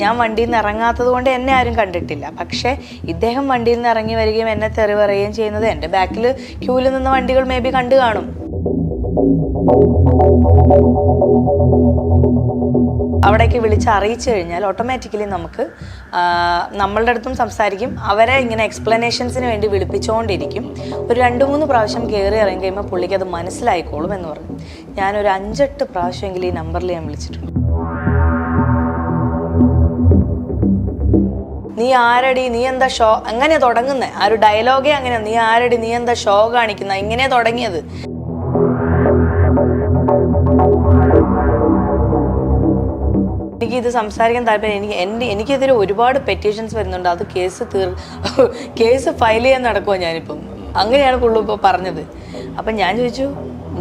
ഞാൻ വണ്ടിയിൽ നിന്ന് ഇറങ്ങാത്തത് കൊണ്ട് എന്നെ ആരും കണ്ടിട്ടില്ല. പക്ഷെ ഇദ്ദേഹം വണ്ടിയിൽ നിന്ന് ഇറങ്ങി വരികയും എന്നെ തെറി പറയുകയും ചെയ്യുന്നത് എന്റെ ബാക്കിൽ ക്യൂവിൽ നിന്ന വണ്ടികൾ മേ ബി കണ്ടു കാണും. അവിടേക്ക് വിളിച്ച് അറിയിച്ചു കഴിഞ്ഞാൽ ഓട്ടോമാറ്റിക്കലി നമുക്ക് നമ്മളുടെ അടുത്തും സംസാരിക്കും. അവരെ ഇങ്ങനെ എക്സ്പ്ലനേഷൻസിന് വേണ്ടി വിളിപ്പിച്ചുകൊണ്ടിരിക്കും. ഒരു രണ്ട് മൂന്ന് പ്രാവശ്യം കയറി ഇറങ്ങി കഴിയുമ്പോൾ പുള്ളിക്ക് അത് മനസ്സിലായിക്കോളും എന്ന് പറഞ്ഞു ഞാനൊരു അഞ്ചെട്ട് പ്രാവശ്യമെങ്കിലും ഈ നമ്പറിൽ ഞാൻ വിളിച്ചിട്ടുണ്ട്. നീ ആരടി? നീ എന്താ ഷോ? അങ്ങനെ തുടങ്ങുന്നത് ആ ഒരു ഡയലോഗേ അങ്ങനെ നീ ആരടി? നീ എന്താ ഷോ കാണിക്കുന്ന? ഇങ്ങനെ തുടങ്ങിയത്. എനിക്ക് ഇത് സംസാരിക്കാൻ താല്പര്യം. എനിക്ക് എന്റെ എനിക്കെതിരെ ഒരുപാട് പെറ്റീഷൻസ് വരുന്നുണ്ട്. അത് കേസ് തീർ കേസ് ഫയൽ ചെയ്യാൻ നടക്കുമോ ഞാനിപ്പം. അങ്ങനെയാണ് പുള്ളു ഇപ്പോൾ പറഞ്ഞത്. അപ്പം ഞാൻ ചോദിച്ചു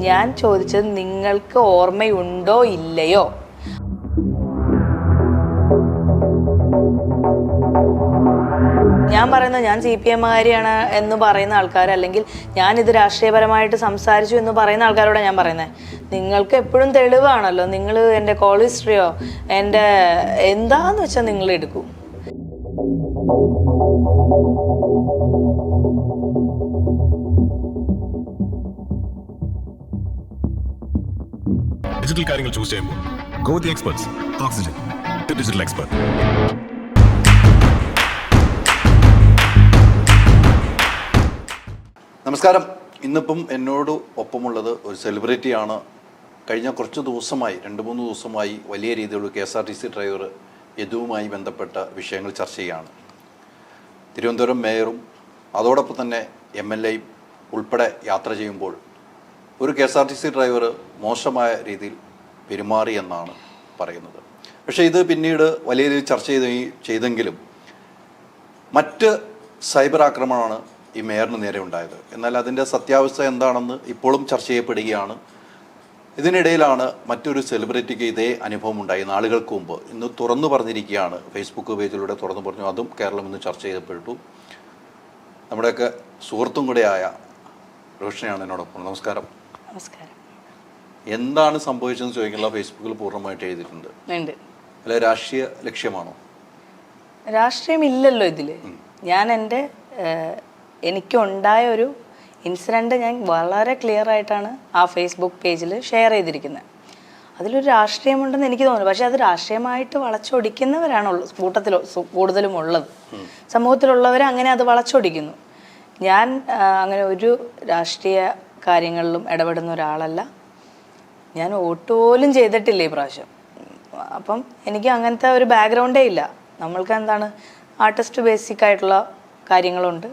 ഞാൻ ചോദിച്ചത് നിങ്ങൾക്ക് ഓർമ്മയുണ്ടോ ഇല്ലയോ? ഞാൻ പറയുന്നത് ഞാൻ സി പി എമ്മുകാരിയാണ് എന്ന് പറയുന്ന ആൾക്കാർ അല്ലെങ്കിൽ ഞാൻ ഇത് രാഷ്ട്രീയപരമായിട്ട് സംസാരിച്ചു എന്ന് പറയുന്ന ആൾക്കാരോടാണ് ഞാൻ പറയുന്നത് നിങ്ങൾക്ക് എപ്പോഴും തെളിവാണല്ലോ നിങ്ങൾ എന്റെ കോൾ ഹിസ്റ്ററിയോ എന്റെ എന്താന്ന് വെച്ചാൽ നിങ്ങൾ എടുക്കും. ഡിജിറ്റൽ കാര്യങ്ങൾ ചൂസ് ചെയ്യുമ്പോൾ go the experts Oxygen digital expert നമസ്കാരം. ഇന്നിപ്പം എന്നോട് ഒപ്പമുള്ളത് ഒരു സെലിബ്രിറ്റിയാണ് കഴിഞ്ഞ കുറച്ച് ദിവസമായി രണ്ട് മൂന്ന് ദിവസമായി വലിയ രീതിയിലുള്ള K S R T C driver യദുവുമായി ബന്ധപ്പെട്ട വിഷയങ്ങൾ ചർച്ച ചെയ്യുകയാണ് തിരുവനന്തപുരം മേയറും അതോടൊപ്പം തന്നെ എം എൽ എയും ഉൾപ്പെടെ യാത്ര ചെയ്യുമ്പോൾ ഒരു K S R T C driver മോശമായ രീതിയിൽ പെരുമാറി എന്നാണ് പറയുന്നത്. പക്ഷേ ഇത് പിന്നീട് വലിയ രീതിയിൽ ചർച്ച ചെയ്ത് ചെയ്തെങ്കിലും മറ്റ് സൈബർ ആക്രമണമാണ് ഈ മേയറിന് നേരെ ഉണ്ടായത്. എന്നാൽ അതിന്റെ സത്യാവസ്ഥ എന്താണെന്ന് ഇപ്പോഴും ചർച്ച ചെയ്യപ്പെടുകയാണ്. ഇതിനിടയിലാണ് മറ്റൊരു സെലിബ്രിറ്റിക്ക് ഇതേ അനുഭവം ഉണ്ടായി. നാളുകൾക്ക് മുമ്പ് ഇന്ന് തുറന്നു പറഞ്ഞിരിക്കുകയാണ്. ഫേസ്ബുക്ക് പേജിലൂടെ തുറന്നു പറഞ്ഞു. അതും കേരളം ഇന്ന് ചർച്ച ചെയ്യപ്പെട്ടു. നമ്മുടെയൊക്കെ സുഹൃത്തും കൂടെയായ റോഷനെയാണ് എന്നോടൊപ്പം. നമസ്കാരം. നമസ്കാരം. എന്താണ് സംഭവിച്ചതെന്ന് ചോദിക്കാനുള്ള ഫേസ്ബുക്കിൽ പൂർണമായിട്ട് എഴുതിയിട്ടുണ്ട്. അല്ലെ രാഷ്ട്രീയ ലക്ഷ്യമാണോ? രാഷ്ട്രീയം ഇല്ലല്ലോ ഇതിൽ ഞാൻ എന്റെ എനിക്കുണ്ടായ ഒരു ഇൻസിഡന്റ് ഞാൻ വളരെ ക്ലിയർ ആയിട്ടാണ് ആ ഫേസ്ബുക്ക് പേജിൽ ഷെയർ ചെയ്തിരിക്കുന്നത് അതിലൊരു രാഷ്ട്രീയമുണ്ടെന്ന് എനിക്ക് തോന്നുന്നു. പക്ഷേ അത് രാഷ്ട്രീയമായിട്ട് വളച്ചൊടിക്കുന്നവരാണ് കൂട്ടത്തിൽ കൂടുതലും ഉള്ളത് സമൂഹത്തിലുള്ളവർ അങ്ങനെ അത് വളച്ചൊടിക്കുന്നു. ഞാൻ അങ്ങനെ ഒരു രാഷ്ട്രീയ കാര്യങ്ങളിലും ഇടപെടുന്ന ഒരാളല്ല. ഞാൻ വോട്ട് പോലും ചെയ്തിട്ടില്ല ഈ പ്രാവശ്യം. അപ്പം എനിക്ക് അങ്ങനത്തെ ഒരു ബാക്ക്ഗ്രൗണ്ടേ ഇല്ല. നമ്മൾക്ക് എന്താണ് ആർട്ടിസ്റ്റ് ബേസിക് ആയിട്ടുള്ള കാര്യങ്ങളുണ്ട്.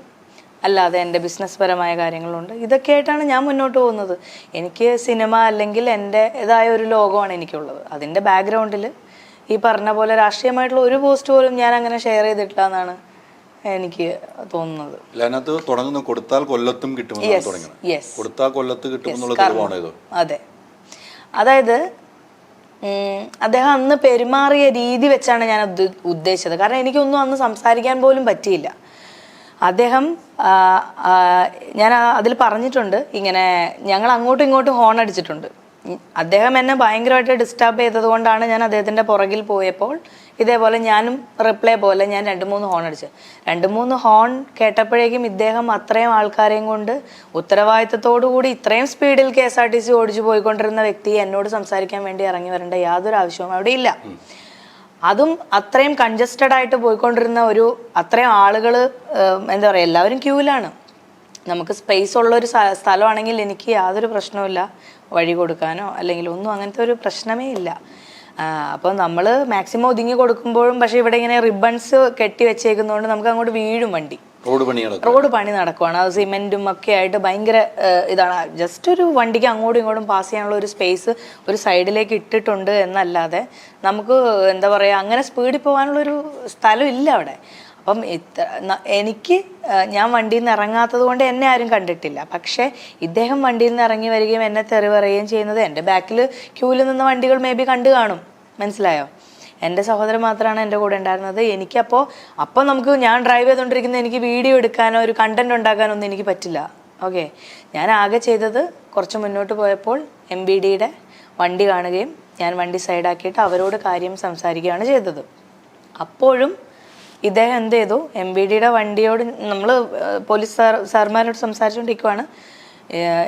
അല്ലാതെ എന്റെ ബിസിനസ് പരമായ കാര്യങ്ങളുണ്ട്. ഇതൊക്കെ ആയിട്ടാണ് ഞാൻ മുന്നോട്ട് പോകുന്നത്. എനിക്ക് സിനിമ അല്ലെങ്കിൽ എന്റെ ഇതായ ഒരു ലോകമാണ് എനിക്കുള്ളത്. അതിന്റെ ബാക്ക്ഗ്രൗണ്ടിൽ ഈ പറഞ്ഞ പോലെ രാഷ്ട്രീയമായിട്ടുള്ള ഒരു പോസ്റ്റ് പോലും ഞാൻ അങ്ങനെ ഷെയർ ചെയ്തിട്ടില്ല എന്നാണ് എനിക്ക് തോന്നുന്നത്. അതിനകത്ത് തുടങ്ങുന്ന. കൊടുത്താൽ കൊല്ലത്തും കൊടുത്താൽ കൊല്ലത്ത് അതെ. അതായത് അദ്ദേഹം അന്ന് പെരുമാറിയ രീതി വെച്ചാണ് ഞാൻ ഉദ്ദേശിച്ചത്. കാരണം എനിക്കൊന്നും അന്ന് സംസാരിക്കാൻ പോലും പറ്റിയില്ല. അദ്ദേഹം ഞാൻ അതിൽ പറഞ്ഞിട്ടുണ്ട് ഇങ്ങനെ ഞങ്ങൾ അങ്ങോട്ടും ഇങ്ങോട്ടും ഹോൺ അടിച്ചിട്ടുണ്ട്. അദ്ദേഹം എന്നെ ഭയങ്കരമായിട്ട് ഡിസ്റ്റർബ് ചെയ്തതുകൊണ്ടാണ് ഞാൻ അദ്ദേഹത്തിന്റെ പുറകിൽ പോയപ്പോൾ ഇതേപോലെ ഞാനും റിപ്ലൈ പോലെ ഞാൻ രണ്ട് മൂന്ന് ഹോൺ അടിച്ചു രണ്ട് മൂന്ന് ഹോൺ കേട്ടപ്പോഴേക്കും ഇദ്ദേഹം അത്രയും ആൾക്കാരെയും കൊണ്ട് ഉത്തരവാദിത്തത്തോടു കൂടി ഇത്രയും സ്പീഡിൽ K S R T C ഓടിച്ചു പോയിക്കൊണ്ടിരുന്ന വ്യക്തി എന്നോട് സംസാരിക്കാൻ വേണ്ടി ഇറങ്ങി വരേണ്ട യാതൊരു ആവശ്യവും അവിടെ ഇല്ല. അതും അത്രയും കൺജസ്റ്റഡ് ആയിട്ട് പോയിക്കൊണ്ടിരുന്ന ഒരു അത്രയും ആളുകൾ എന്താ പറയുക എല്ലാവരും ക്യൂവിലാണ്. നമുക്ക് സ്പേസ് ഉള്ള ഒരു സ്ഥലമാണെങ്കിൽ എനിക്ക് യാതൊരു പ്രശ്നവുമില്ല. വഴി കൊടുക്കാനോ അല്ലെങ്കിൽ ഒന്നും അങ്ങനത്തെ ഒരു പ്രശ്നമേ ഇല്ല. അപ്പോൾ നമ്മൾ മാക്സിമം ഒതുങ്ങി കൊടുക്കുമ്പോഴും പക്ഷേ ഇവിടെ ഇങ്ങനെ റിബൺസ് കെട്ടി വെച്ചേക്കുന്നതുകൊണ്ട് നമുക്ക് അങ്ങോട്ട് വീഴും വണ്ടി. റോഡ് പണി റോഡ് പണി നടക്കുവാണ്. അത് സിമെന്റും ഒക്കെ ആയിട്ട് ഭയങ്കര ഇതാണ്. ജസ്റ്റ് ഒരു വണ്ടിക്ക് അങ്ങോട്ടും ഇങ്ങോട്ടും പാസ് ചെയ്യാനുള്ള ഒരു സ്പേസ് ഒരു സൈഡിലേക്ക് ഇട്ടിട്ടുണ്ട് എന്നല്ലാതെ നമുക്ക് എന്താ പറയുക അങ്ങനെ സ്പീഡിൽ പോകാനുള്ള ഒരു സ്ഥലം ഇല്ല അവിടെ. അപ്പം ഇത്ര എനിക്ക് ഞാൻ വണ്ടിയിൽ നിന്ന് ഇറങ്ങാത്തത് കൊണ്ട് എന്നെ ആരും കണ്ടിട്ടില്ല. പക്ഷേ ഇദ്ദേഹം വണ്ടിയിൽ നിന്ന് ഇറങ്ങി വരികയും എന്നെ തെറി പറയുകയും ചെയ്യുന്നത് എന്റെ ബാക്കിൽ ക്യൂവിൽ നിന്ന് വണ്ടികൾ മേ ബി കണ്ടു കാണും. മനസ്സിലായോ? എന്റെ സഹോദരൻ മാത്രമാണ് എന്റെ കൂടെ ഉണ്ടായിരുന്നത്. എനിക്കപ്പോൾ അപ്പോൾ നമുക്ക് ഞാൻ ഡ്രൈവ് ചെയ്തുകൊണ്ടിരിക്കുന്ന എനിക്ക് വീഡിയോ എടുക്കാനോ ഒരു കണ്ടന്റ് ഉണ്ടാക്കാനോ ഒന്നും എനിക്ക് പറ്റില്ല. ഓക്കെ ഞാൻ ആകെ ചെയ്തത് കുറച്ച് മുന്നോട്ട് പോയപ്പോൾ എം ബി ഡിയുടെ വണ്ടി കാണുകയും ഞാൻ വണ്ടി സൈഡാക്കിയിട്ട് അവരോട് കാര്യം സംസാരിക്കുകയാണ് ചെയ്തത്. അപ്പോഴും ഇദ്ദേഹം എന്ത് ചെയ്തു? എം ബി ഡിയുടെ വണ്ടിയോട് നമ്മൾ പോലീസ് സാർ സാർമാരോട് സംസാരിച്ചുകൊണ്ടിരിക്കുവാണ്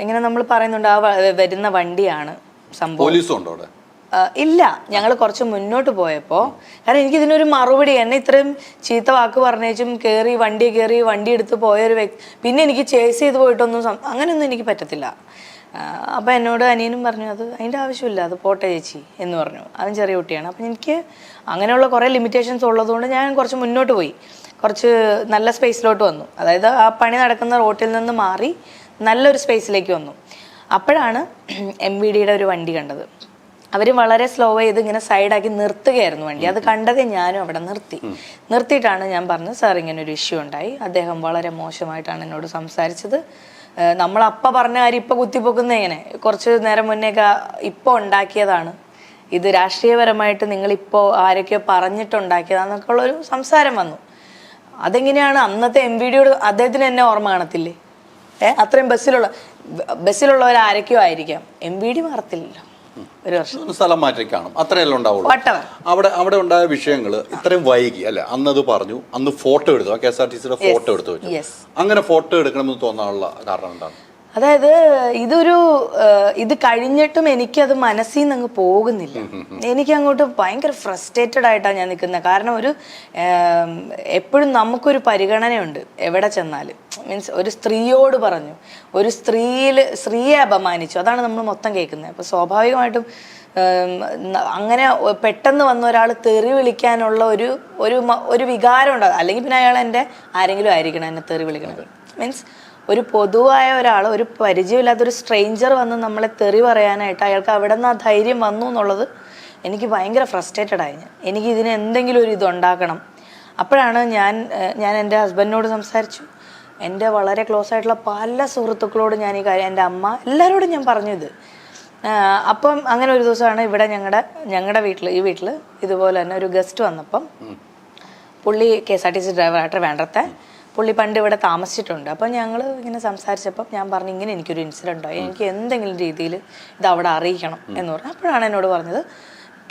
ഇങ്ങനെ നമ്മൾ പറയുന്നുണ്ട് ആ വരുന്ന വണ്ടിയാണ് സംഭവം. അവിടെ? ഇല്ല. ഞങ്ങൾ കുറച്ച് മുന്നോട്ട് പോയപ്പോൾ കാരണം എനിക്ക് ഇതിനൊരു മറുപടി എന്നെ ഇത്രയും ചീത്ത വാക്ക് പറഞ്ഞേച്ചും കയറി വണ്ടി കയറി വണ്ടി എടുത്ത് പോയ ഒരു വ്യക്തി പിന്നെ എനിക്ക് ചേസ് ചെയ്ത് പോയിട്ടൊന്നും അങ്ങനെയൊന്നും എനിക്ക് പറ്റത്തില്ല. അപ്പം എന്നോട് അനിയനും പറഞ്ഞു അത് അതിന്റെ ആവശ്യമില്ല അത് പോട്ടെ ചേച്ചി എന്ന് പറഞ്ഞു. അവൻ ചെറിയ കുട്ടിയാണ്. അപ്പം എനിക്ക് അങ്ങനെയുള്ള കുറേ ലിമിറ്റേഷൻസ് ഉള്ളതുകൊണ്ട് ഞാൻ കുറച്ച് മുന്നോട്ട് പോയി. കുറച്ച് നല്ല സ്പേസിലോട്ട് വന്നു. അതായത് ആ പണി നടക്കുന്ന റോട്ടിൽ നിന്ന് മാറി നല്ലൊരു സ്പേസിലേക്ക് വന്നു. അപ്പോഴാണ് എം വി ഡിയുടെ ഒരു വണ്ടി കണ്ടത്. അവർ വളരെ സ്ലോ ചെയ്ത് ഇങ്ങനെ സൈഡാക്കി നിർത്തുകയായിരുന്നു വണ്ടി. അത് കണ്ടതേ ഞാനും അവിടെ നിർത്തി. നിർത്തിയിട്ടാണ് ഞാൻ പറഞ്ഞത് സാർ ഇങ്ങനെ ഒരു ഇഷ്യൂ ഉണ്ടായി. അദ്ദേഹം വളരെ മോശമായിട്ടാണ് എന്നോട് സംസാരിച്ചത്. നമ്മൾ അപ്പ പറഞ്ഞ കാര്യം ഇപ്പൊ കുത്തിപ്പൊക്കുന്ന ഇങ്ങനെ കുറച്ച് നേരം മുന്നേക്ക് ഇപ്പോൾ ഉണ്ടാക്കിയതാണ്. ഇത് രാഷ്ട്രീയപരമായിട്ട് നിങ്ങൾ ഇപ്പോൾ ആരൊക്കെയോ പറഞ്ഞിട്ടുണ്ടാക്കിയതാന്നൊക്കെ ഉള്ളൊരു സംസാരം വന്നു. അതെങ്ങനെയാണ്? അന്നത്തെ എം ഡിയോട് അദ്ദേഹത്തിന് എന്നെ ഓർമ്മ കാണത്തില്ലേ? ഏഹ് അത്രയും ബസ്സിലുള്ള ബസ്സിലുള്ളവർ ആരൊക്കെയോ ആയിരിക്കാം. എം വി ഡി മാറത്തില്ലല്ലോ. ഒരു വർഷം. സ്ഥലം മാറ്റി കാണും അത്രയല്ല ഉണ്ടാവുള്ളൂ. Whatever. അവിടെ അവിടെ ഉണ്ടായ വിഷയങ്ങൾ ഇത്രയും വൈകി. അല്ലെ അന്ന് അത് പറഞ്ഞു. അന്ന് ഫോട്ടോ എടുത്തു. കെ എസ് ആർ ടി സിയുടെ ഫോട്ടോ എടുത്തു വെച്ചു. അങ്ങനെ ഫോട്ടോ എടുക്കണമെന്ന് തോന്നാനുള്ള കാരണം എന്താണ്? അതായത് ഇതൊരു ഇത് കഴിഞ്ഞിട്ടും എനിക്കത് മനസ്സിൽ നിന്ന് അങ്ങ് പോകുന്നില്ല. എനിക്ക് അങ്ങോട്ട് ഭയങ്കര ഫ്രസ്ട്രേറ്റഡ് ആയിട്ടാണ് ഞാൻ നിൽക്കുന്നത്. കാരണം ഒരു എപ്പോഴും നമുക്കൊരു പരിഗണനയുണ്ട് എവിടെ ചെന്നാലും. മീൻസ് ഒരു സ്ത്രീയോട് പറഞ്ഞു. ഒരു സ്ത്രീയിൽ സ്ത്രീയെ അപമാനിച്ചു. അതാണ് നമ്മൾ മൊത്തം കേൾക്കുന്നത്. അപ്പോൾ സ്വാഭാവികമായിട്ടും അങ്ങനെ പെട്ടെന്ന് വന്ന ഒരാൾ തെറി വിളിക്കാനുള്ള ഒരു ഒരു ഒരു വികാരം ഉണ്ടാകും അല്ലെങ്കിൽ പിന്നെ അയാൾ എന്റെ ആരെങ്കിലും ആയിരിക്കണം എന്നെ തെറി വിളിക്കണത്. മീൻസ് ഒരു പൊതുവായ ഒരാൾ ഒരു പരിചയമില്ലാത്ത ഒരു സ്ട്രേഞ്ചർ വന്ന് നമ്മളെ തെറി പറയാനായിട്ട് അയാൾക്ക് അവിടെ നിന്ന് ആ ധൈര്യം വന്നു എന്നുള്ളത് എനിക്ക് ഭയങ്കര ഫ്രസ്ട്രേറ്റഡ് ആയി ഞാൻ. എനിക്ക് ഇതിന് എന്തെങ്കിലും ഒരു ഇതുണ്ടാക്കണം. അപ്പോഴാണ് ഞാൻ ഞാൻ എന്റെ ഹസ്ബൻഡിനോട് സംസാരിച്ചു. എന്റെ വളരെ ക്ലോസ് ആയിട്ടുള്ള പല സുഹൃത്തുക്കളോട് ഞാൻ ഈ കാര്യം എന്റെ അമ്മ എല്ലാവരോടും ഞാൻ പറഞ്ഞു ഇത്. അപ്പം അങ്ങനെ ഒരു ദിവസമാണ് ഇവിടെ ഞങ്ങളുടെ ഞങ്ങളുടെ വീട്ടിൽ ഈ വീട്ടിൽ ഇതുപോലെ തന്നെ ഒരു ഗസ്റ്റ് വന്നപ്പം പുള്ളി K S R T C ഡ്രൈവറായിട്ട് വേണ്ടത്തെ പുള്ളി പണ്ട് ഇവിടെ താമസിച്ചിട്ടുണ്ട്. അപ്പം ഞങ്ങൾ ഇങ്ങനെ സംസാരിച്ചപ്പം ഞാൻ പറഞ്ഞു ഇങ്ങനെ എനിക്കൊരു ഇൻസിഡന്റ് ഉണ്ടായി എനിക്ക് എന്തെങ്കിലും രീതിയിൽ ഇത് അവിടെ അറിയിക്കണം എന്ന് പറഞ്ഞു. അപ്പോഴാണ് എന്നോട് പറഞ്ഞത്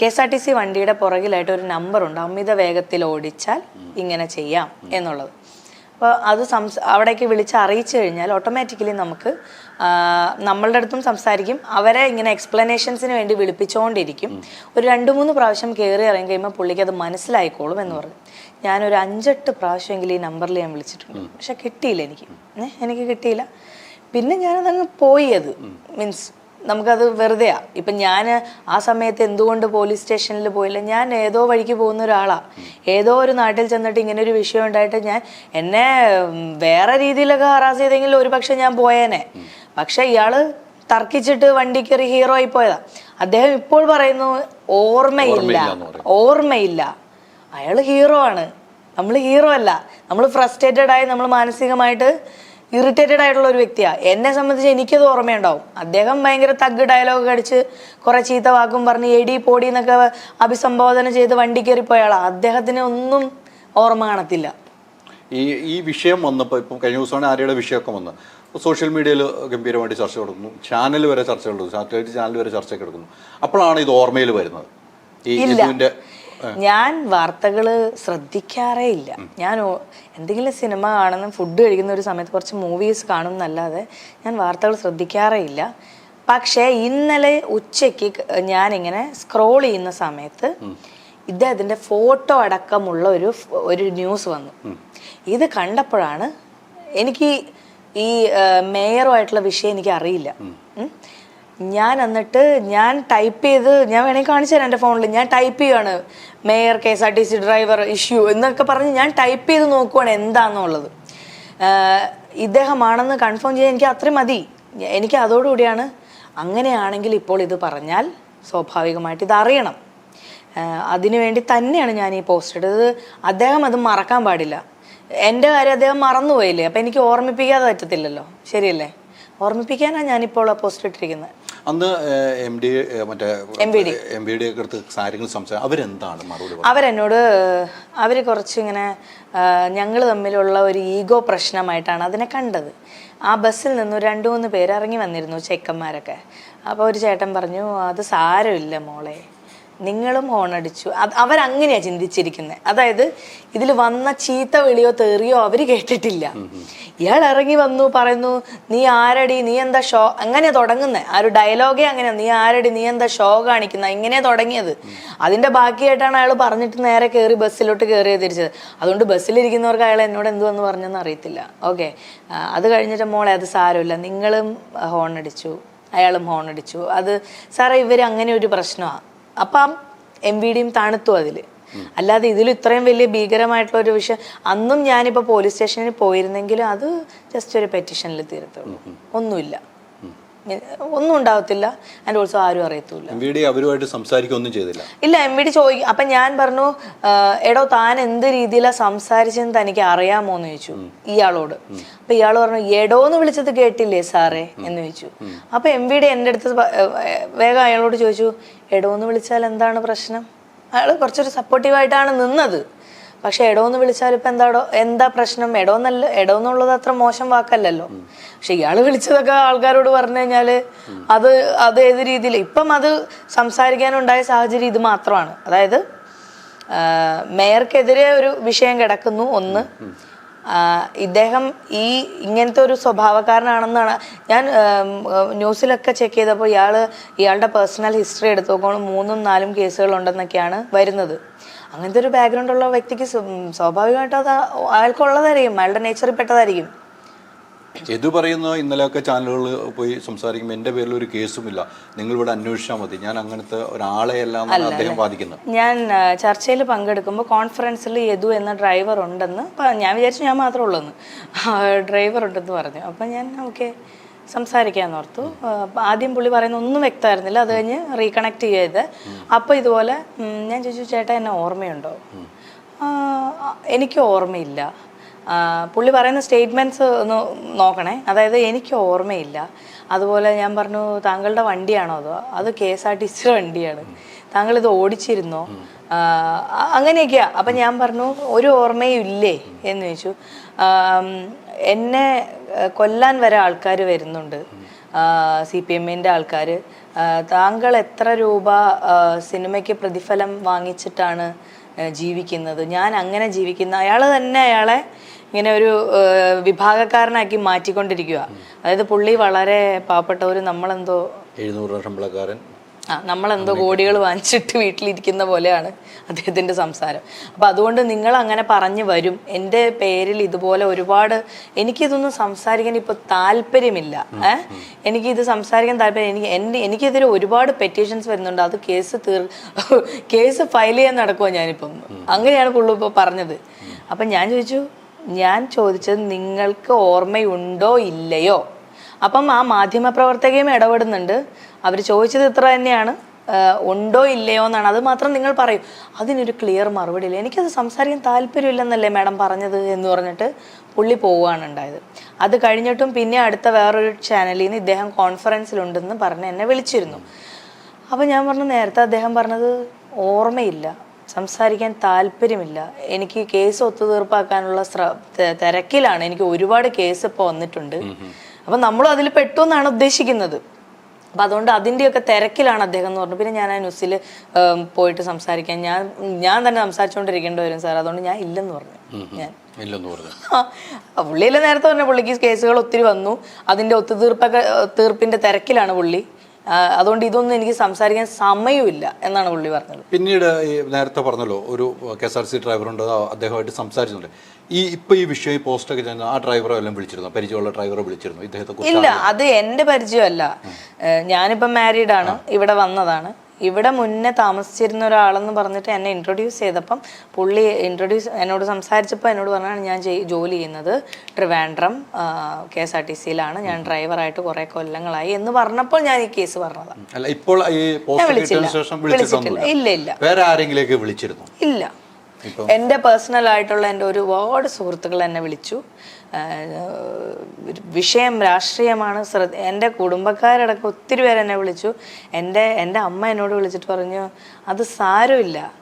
K S R T C വണ്ടിയുടെ പുറകിലായിട്ട് ഒരു നമ്പറുണ്ട് അമിത വേഗത്തിൽ ഓടിച്ചാൽ ഇങ്ങനെ ചെയ്യാം എന്നുള്ളത്. അപ്പോൾ അത് സംസ അവിടേക്ക് വിളിച്ച് അറിയിച്ചു കഴിഞ്ഞാൽ ഓട്ടോമാറ്റിക്കലി നമുക്ക് നമ്മളുടെ അടുത്തും സംസാരിക്കും. അവരെ ഇങ്ങനെ എക്സ്പ്ലനേഷൻസിന് വേണ്ടി വിളിപ്പിച്ചുകൊണ്ടിരിക്കും ഒരു രണ്ട് മൂന്ന് പ്രാവശ്യം കയറി ഇറങ്ങി കഴിയുമ്പോൾ പുള്ളിക്ക് അത് മനസ്സിലായിക്കോളും എന്ന് പറഞ്ഞു ഞാനൊരു അഞ്ചെട്ട് പ്രാവശ്യമെങ്കിലും ഈ നമ്പറിൽ ഞാൻ വിളിച്ചിട്ടുണ്ട്. പക്ഷെ കിട്ടിയില്ല എനിക്ക്. എനിക്ക് കിട്ടിയില്ല. പിന്നെ ഞാനതങ്ങ് പോയി അത്. മീൻസ് നമുക്കത് വെറുതെയാ. ഇപ്പം ഞാൻ ആ സമയത്ത് എന്തുകൊണ്ട് പോലീസ് സ്റ്റേഷനിൽ പോയില്ല? ഞാൻ ഏതോ വഴിക്ക് പോകുന്ന ഒരാളാണ് ഏതോ ഒരു നാട്ടിൽ ചെന്നിട്ട് ഇങ്ങനെ ഒരു വിഷയം ഉണ്ടായിട്ട് ഞാൻ എന്നെ വേറെ രീതിയിലൊക്കെ ഹറാസ് ചെയ്തെങ്കിൽ ഒരു പക്ഷെ ഞാൻ പോയേനെ. പക്ഷെ ഇയാൾ തർക്കിച്ചിട്ട് വണ്ടി കയറി ഹീറോ ആയി പോയതാ. അദ്ദേഹം ഇപ്പോൾ പറയുന്നു ഓർമ്മയില്ല. ഓർമ്മയില്ല അയാൾ ഹീറോ ആണ്. നമ്മൾ ഹീറോ അല്ല. നമ്മൾ ഫ്രസ്ട്രേറ്റഡ് ആയി നമ്മൾ മാനസികമായിട്ട് ഇറിറ്റേറ്റഡ് ആയിട്ടുള്ള ഒരു വ്യക്തിയാണ് എന്നെ സംബന്ധിച്ച് എനിക്കത് ഓർമ്മയുണ്ടാവും. അദ്ദേഹം ഭയങ്കര തഗ് ഡയലോഗ് അടിച്ച് കുറെ ചീത്ത വാക്കും പറഞ്ഞ് എടി പോടി എന്നൊക്കെ അഭിസംബോധന ചെയ്ത് വണ്ടി കയറിപ്പോയ ആളാണ് അദ്ദേഹത്തിന് ഒന്നും ഓർമ്മ കാണത്തില്ല. ഈ ഈ വിഷയം വന്നപ്പോൾ ഇപ്പം കഴിഞ്ഞ ദിവസമാണ് ആര്യയുടെ വിഷയമൊക്കെ വന്ന് സോഷ്യൽ മീഡിയയിൽ ഗംഭീരമായിട്ട് ചർച്ച കൊടുക്കുന്നു. ചാനൽ വരെ ചർച്ച കൊടുക്കുന്നു. സാറ്റലൈറ്റ് ചാനൽ വരെ ചർച്ചയൊക്കെ കൊടുക്കുന്നു. അപ്പോഴാണ് ഇത് ഓർമ്മയിൽ വരുന്നത്. ഈ ഇല്ല. ഞാൻ വാർത്തകൾ ശ്രദ്ധിക്കാറേ ഇല്ല ഞാൻ എന്തെങ്കിലും സിനിമ കാണുന്ന ഫുഡ് കഴിക്കുന്ന ഒരു സമയത്ത് കുറച്ച് മൂവീസ് കാണും എന്നല്ലാതെ ഞാൻ വാർത്തകൾ ശ്രദ്ധിക്കാറേ ഇല്ല പക്ഷേ ഇന്നലെ ഉച്ചയ്ക്ക് ഞാൻ ഞാനിങ്ങനെ സ്ക്രോൾ ചെയ്യുന്ന സമയത്ത് ഇദ്ദേഹത്തിന്റെ ഫോട്ടോ അടക്കമുള്ള ഒരു ഒരു ന്യൂസ് വന്നു. ഇത് കണ്ടപ്പോഴാണ് എനിക്ക് ഈ മേയറുമായിട്ടുള്ള വിഷയം എനിക്ക് അറിയില്ല. ഞാൻ എന്നിട്ട് ഞാൻ ടൈപ്പ് ചെയ്ത് ഞാൻ വേണമെങ്കിൽ കാണിച്ചു തരാം എന്റെ ഫോണിൽ ഞാൻ ടൈപ്പ് ചെയ്യുവാണ്. Mayor K S R T C driver issue എന്നൊക്കെ പറഞ്ഞ് ഞാൻ ടൈപ്പ് ചെയ്ത് നോക്കുവാണ് എന്താണെന്നുള്ളത് ഇദ്ദേഹമാണെന്ന് കൺഫേം ചെയ്യാൻ എനിക്ക് അത്രയും മതി. എനിക്ക് അതോടുകൂടിയാണ് അങ്ങനെയാണെങ്കിൽ ഇപ്പോൾ ഇത് പറഞ്ഞാൽ സ്വാഭാവികമായിട്ട് ഇത് അറിയണം. അതിനു അതിനുവേണ്ടി തന്നെയാണ് ഞാൻ ഈ പോസ്റ്റ് ഇട്ടത്. അദ്ദേഹം അത് മറക്കാൻ പാടില്ല. എന്റെ കാര്യം അദ്ദേഹം മറന്നുപോയില്ലേ? അപ്പം എനിക്ക് ഓർമ്മിപ്പിക്കാതെ പറ്റത്തില്ലല്ലോ. ശരിയല്ലേ? ഓർമ്മിപ്പിക്കാനാണ് ഞാനിപ്പോൾ ആ പോസ്റ്റ് ഇട്ടിരിക്കുന്നത്. അന്ന് എം ഡി മറ്റേ. എം ബി ഡി ഒക്കെ അടുത്ത് കാര്യങ്ങൾ സംസാരിക്കും അവരെന്താണ് മറുപടി അവരെന്നോട് അവർ കുറച്ചിങ്ങനെ ഞങ്ങൾ തമ്മിലുള്ള ഒരു ഈഗോ പ്രശ്നമായിട്ടാണ് അതിനെ കണ്ടത്. ആ ബസ്സിൽ നിന്ന് രണ്ടു മൂന്ന് പേര് ഇറങ്ങി വന്നിരുന്നു ചെക്കന്മാരൊക്കെ. അപ്പോൾ ഒരു ചേട്ടൻ പറഞ്ഞു അത് സാരമില്ല മോളെ. നിങ്ങളും ഹോണടിച്ചു. അത് അവരങ്ങനെയാ ചിന്തിച്ചിരിക്കുന്നത് അതായത് ഇതിൽ വന്ന ചീത്ത വിളിയോ തെറിയോ അവർ കേട്ടിട്ടില്ല. ഇയാൾ ഇറങ്ങി വന്നു പറയുന്നു നീ ആരടി? നീ എന്താ ഷോ? അങ്ങനെ തുടങ്ങുന്നത് ആ ഒരു ഡയലോഗേ അങ്ങനെ നീ ആരടി? നീ എന്താ ഷോ കാണിക്കുന്ന? ഇങ്ങനെ തുടങ്ങിയത്. അതിന്റെ ബാക്കിയായിട്ടാണ് അയാൾ പറഞ്ഞിട്ട് നേരെ കയറി ബസ്സിലോട്ട് കയറി തിരിച്ചത്. അതുകൊണ്ട് ബസ്സിലിരിക്കുന്നവർക്ക് അയാൾ എന്നോട് എന്തു വന്ന് പറഞ്ഞെന്ന് അറിയത്തില്ല. ഓക്കെ. അത് കഴിഞ്ഞിട്ട് മോളെ അത് സാരമില്ല. നിങ്ങളും ഹോൺ അടിച്ചു അയാളും ഹോൺ അടിച്ചു അത് സാറേ ഇവർ അങ്ങനെ ഒരു പ്രശ്നമാണ് അപ്പം എം വി ഡിയും തണുത്തു അതിൽ. അല്ലാതെ ഇതിൽ ഇത്രയും വലിയ ഭീകരമായിട്ടുള്ള ഒരു വിഷയം അന്നും ഞാനിപ്പോൾ പോലീസ് സ്റ്റേഷനിൽ പോയിരുന്നെങ്കിലും അത് ജസ്റ്റ് ഒരു പെറ്റീഷനിൽ തീരത്തുള്ളൂ. ഒന്നുമില്ല. ഒന്നും ഉണ്ടാവത്തില്ല. ആൻഡ് ഓൾസോ ആരും അറിയത്തില്ല എം വി ഡി അവരുമായിട്ട് സംസാരിക്കൊന്നും ചെയ്തില്ല. ഇല്ല എം വി ഡി ചോദിക്കും അപ്പം ഞാൻ പറഞ്ഞു എടോ താൻ എന്ത് രീതിയിലാണ് സംസാരിച്ചെന്ന് തനിക്ക് അറിയാമോ എന്ന് ചോദിച്ചു ഇയാളോട്. അപ്പൊ ഇയാൾ പറഞ്ഞു എടോ എന്ന് വിളിച്ചത് കേട്ടില്ലേ സാറേ? എന്ന് ചോദിച്ചു. അപ്പൊ എം വി ഡി എന്റെ അടുത്ത് വേഗം അയാളോട് ചോദിച്ചു എടോ എന്ന് വിളിച്ചാൽ എന്താണ് പ്രശ്നം? അയാൾ കുറച്ചൊരു സപ്പോർട്ടീവായിട്ടാണ് നിന്നത്. പക്ഷെ എടോ എന്ന് വിളിച്ചാൽ ഇപ്പൊ എന്താടോ എന്താ പ്രശ്നം? എടോ എന്നല്ല എടോ എന്നുള്ളത് അത്ര മോശം വാക്കല്ലല്ലോ. പക്ഷെ ഇയാൾ വിളിച്ചതൊക്കെ ആൾക്കാരോട് പറഞ്ഞു കഴിഞ്ഞാൽ അത് അത് ഏത് രീതിയിൽ ഇപ്പം അത് സംസാരിക്കാനുണ്ടായ സാഹചര്യം ഇത് മാത്രമാണ്. അതായത് മേയർക്കെതിരെ ഒരു വിഷയം കിടക്കുന്നു ഒന്ന്. ഇദ്ദേഹം ഈ ഇങ്ങനത്തെ ഒരു സ്വഭാവക്കാരനാണെന്നാണ്. ഞാൻ ന്യൂസിലൊക്കെ ചെക്ക് ചെയ്തപ്പോൾ ഇയാൾ ഇയാളുടെ പേഴ്സണൽ ഹിസ്റ്ററി എടുത്തു നോക്കുമ്പോൾ മൂന്നും നാലും കേസുകൾ ഉണ്ടെന്നൊക്കെയാണ് വരുന്നത്. അങ്ങനത്തെ ഒരു ബാക്ക്ഗ്രൗണ്ട് ഉള്ള വ്യക്തിക്ക് സ്വാഭാവികമായിട്ട് അത് അയാൾക്കുള്ളതായിരിക്കും അയാളുടെ നേച്ചറിൽ പെട്ടതായിരിക്കും. എതു പറയുന്ന ഇന്നലെയൊക്കെ ചാനലുകൾ പോയി സംസാരിക്കുമ്പോൾ എന്റെ പേരിൽ ഒരു കേസും ഇല്ല. നിങ്ങൾ ഇവിടെ അന്വേഷിച്ചാൽ മതി. ഞാൻ അങ്ങനത്തെ ഒരാളെ എല്ലാം അദ്ദേഹം വാദിക്കുന്നത്. ഞാൻ ചർച്ചയിൽ പങ്കെടുക്കുമ്പോൾ കോൺഫറൻസിൽ യദു എന്ന ഡ്രൈവർ ഉണ്ടെന്ന് ഞാൻ വിചാരിച്ചു ഞാൻ മാത്രമേ ഉള്ളൂ ഡ്രൈവർ ഉണ്ടെന്ന് പറഞ്ഞു. അപ്പം ഞാൻ ഓക്കെ സംസാരിക്കാന്ന് ഓർത്തു. ആദ്യം പുള്ളി പറയുന്ന ഒന്നും വ്യക്തമായിരുന്നില്ല. അത് കഴിഞ്ഞ് റീകണക്ട് ചെയ്ത്. അപ്പോൾ ഇതുപോലെ ഞാൻ ചോദിച്ചു ചേട്ടാ എന്നെ ഓർമ്മയുണ്ടോ? എനിക്ക് ഓർമ്മയില്ല. പുള്ളി പറയുന്ന സ്റ്റേറ്റ്മെന്റ്സ് ഒന്ന് നോക്കണേ. അതായത് എനിക്ക് ഓർമ്മയില്ല. അതുപോലെ ഞാൻ പറഞ്ഞു താങ്കളുടെ വണ്ടിയാണോ അതോ? അത് കെ എസ് ആർ ടി സിയുടെ വണ്ടിയാണ്. താങ്കൾ ഇത് ഓടിച്ചിരുന്നോ? അങ്ങനെയൊക്കെയാ. അപ്പം ഞാൻ പറഞ്ഞു ഒരു ഓർമ്മയും ഇല്ലേ? എന്ന് ചോദിച്ചു. എന്നെ കൊല്ലാൻ വരെ ആൾക്കാർ വരുന്നുണ്ട്. സി പി എമ്മിന്റെ ആൾക്കാർ താങ്കൾ എത്ര രൂപ സിനിമയ്ക്ക് പ്രതിഫലം വാങ്ങിച്ചിട്ടാണ് ജീവിക്കുന്നത്? ഞാൻ അങ്ങനെ ജീവിക്കുന്ന അയാൾ തന്നെ അയാളെ ഇങ്ങനെ ഒരു വിഭാഗക്കാരനാക്കി മാറ്റിക്കൊണ്ടിരിക്കുക അതായത് പുള്ളി വളരെ പാവപ്പെട്ടവർ നമ്മളെന്തോ എഴുന്നൂറ് ശമ്പളക്കാരൻ ആ നമ്മളെന്തോ കോടികൾ വാങ്ങിച്ചിട്ട് വീട്ടിലിരിക്കുന്ന പോലെയാണ് അദ്ദേഹത്തിന്റെ സംസാരം. അപ്പൊ അതുകൊണ്ട് നിങ്ങൾ അങ്ങനെ പറഞ്ഞു വരും. എന്റെ പേരിൽ ഇതുപോലെ ഒരുപാട് എനിക്കിതൊന്നും സംസാരിക്കാൻ ഇപ്പൊ താല്പര്യമില്ല. ഏഹ് എനിക്കിത് സംസാരിക്കാൻ താല്പര്യം. എനിക്ക് എന്റെ എനിക്കെതിരെ ഒരുപാട് പെറ്റീഷൻസ് വരുന്നുണ്ട്. അത് കേസ് തീർ കേസ് ഫയൽ ചെയ്യാൻ നടക്കുമോ ഞാനിപ്പം. അങ്ങനെയാണ് പുള്ളി ഇപ്പോൾ പറഞ്ഞത്. അപ്പം ഞാൻ ചോദിച്ചു ഞാൻ ചോദിച്ചത് നിങ്ങൾക്ക് ഓർമ്മയുണ്ടോ ഇല്ലയോ? അപ്പം ആ മാധ്യമപ്രവർത്തകയും ഇടപെടുന്നുണ്ട്. അവർ ചോദിച്ചത് ഇത്ര തന്നെയാണ്. ഉണ്ടോ ഇല്ലയോ എന്നാണ്. അത് മാത്രം നിങ്ങൾ പറയും. അതിനൊരു ക്ലിയർ മറുപടി ഇല്ല എനിക്കത് സംസാരിക്കാൻ താല്പര്യമില്ലെന്നല്ലേ മാഡം പറഞ്ഞത് എന്ന് പറഞ്ഞിട്ട് പുള്ളി പോവുകയാണ് ഉണ്ടായത്. അത് കഴിഞ്ഞിട്ടും പിന്നെ അടുത്ത വേറൊരു ചാനലിൽ നിന്ന് ഇദ്ദേഹം കോൺഫറൻസിലുണ്ടെന്ന് പറഞ്ഞ് എന്നെ വിളിച്ചിരുന്നു. അപ്പോൾ ഞാൻ പറഞ്ഞു നേരത്തെ അദ്ദേഹം പറഞ്ഞത് ഓർമ്മയില്ല. സംസാരിക്കാൻ താല്പര്യമില്ല. എനിക്ക് കേസ് ഒത്തുതീർപ്പാക്കാനുള്ള തിരക്കിലാണ്. എനിക്ക് ഒരുപാട് കേസ് ഇപ്പോൾ വന്നിട്ടുണ്ട്. അപ്പം നമ്മളും അതിൽ പെട്ടു എന്നാണ് ഉദ്ദേശിക്കുന്നത്. അപ്പം അതുകൊണ്ട് അതിന്റെയൊക്കെ തിരക്കിലാണ് അദ്ദേഹം എന്ന് പറഞ്ഞു പിന്നെ ഞാൻ ആ ന്യൂസിൽ പോയിട്ട് സംസാരിക്കാൻ ഞാൻ ഞാൻ തന്നെ സംസാരിച്ചുകൊണ്ടിരിക്കേണ്ടി വരും സാർ. അതുകൊണ്ട് ഞാൻ ഇല്ലെന്ന് പറഞ്ഞു. ഞാൻ. ഇല്ലെന്ന് പറഞ്ഞു. ആ, പുള്ളിയല്ലേ നേരത്തെ പറഞ്ഞ പുള്ളിക്ക് കേസുകൾ ഒത്തിരി വന്നു. അതിന്റെ ഒത്തുതീർപ്പൊക്കെ തീർപ്പിന്റെ തിരക്കിലാണ് പുള്ളി. അതുകൊണ്ട് ഇതൊന്നും എനിക്ക് സംസാരിക്കാൻ സമയമില്ല എന്നാണ് പുള്ളി പറഞ്ഞത്. പിന്നീട് ഈ നേരത്തെ പറഞ്ഞല്ലോ ഒരു കെ എസ് ആർ സി ഡ്രൈവറുണ്ട് അദ്ദേഹമായിട്ട് സംസാരിച്ചിട്ടുണ്ട്. ഈ ഇപ്പൊ ഈ വിഷയം ഈ പോസ്റ്റൊക്കെ ചെയ്യുന്ന ആ ഡ്രൈവറെ എല്ലാം വിളിച്ചിരുന്നു? പരിചയമുള്ള ഡ്രൈവറെ വിളിച്ചിരുന്നു? ഇദ്ദേഹത്തെ ഇല്ല അത് എന്റെ പരിചയമല്ല. ഞാനിപ്പം മാരീഡ് ആണ് ഇവിടെ വന്നതാണ്. ഇവിടെ മുന്നേ താമസിച്ചിരുന്ന ഒരാളെന്ന് പറഞ്ഞിട്ട് എന്നെ ഇൻട്രൊഡ്യൂസ് ചെയ്തപ്പം പുള്ളി ഇൻട്രൊഡ്യൂസ് എന്നോട് സംസാരിച്ചപ്പോൾ എന്നോട് പറഞ്ഞാണ് ഞാൻ ജോലി ചെയ്യുന്നത് Trivandrum K S R T സിയിലാണ്. ഞാൻ ഡ്രൈവറായിട്ട് കുറേ കൊല്ലങ്ങളായി എന്ന് പറഞ്ഞപ്പോൾ ഞാൻ ഈ കേസ് പറഞ്ഞതാണ് ഇപ്പോൾ ഈ വിളിച്ചില്ല. ഇല്ല, ഇല്ല. വേറെ ആരെങ്കിലേക്ക് വിളിച്ചിരുന്നു? ഇല്ല. എന്റെ പേഴ്സണൽ ആയിട്ടുള്ള എന്റെ ഒരുപാട് സുഹൃത്തുക്കൾ എന്നെ വിളിച്ചു. വിഷയം രാഷ്ട്രീയമാണ്. ശ്രദ്ധ എന്റെ കുടുംബക്കാരടക്കം ഒത്തിരി പേര് എന്നെ വിളിച്ചു. എന്റെ എന്റെ അമ്മ എന്നോട് വിളിച്ചിട്ട് പറഞ്ഞു അത് സാരമില്ല.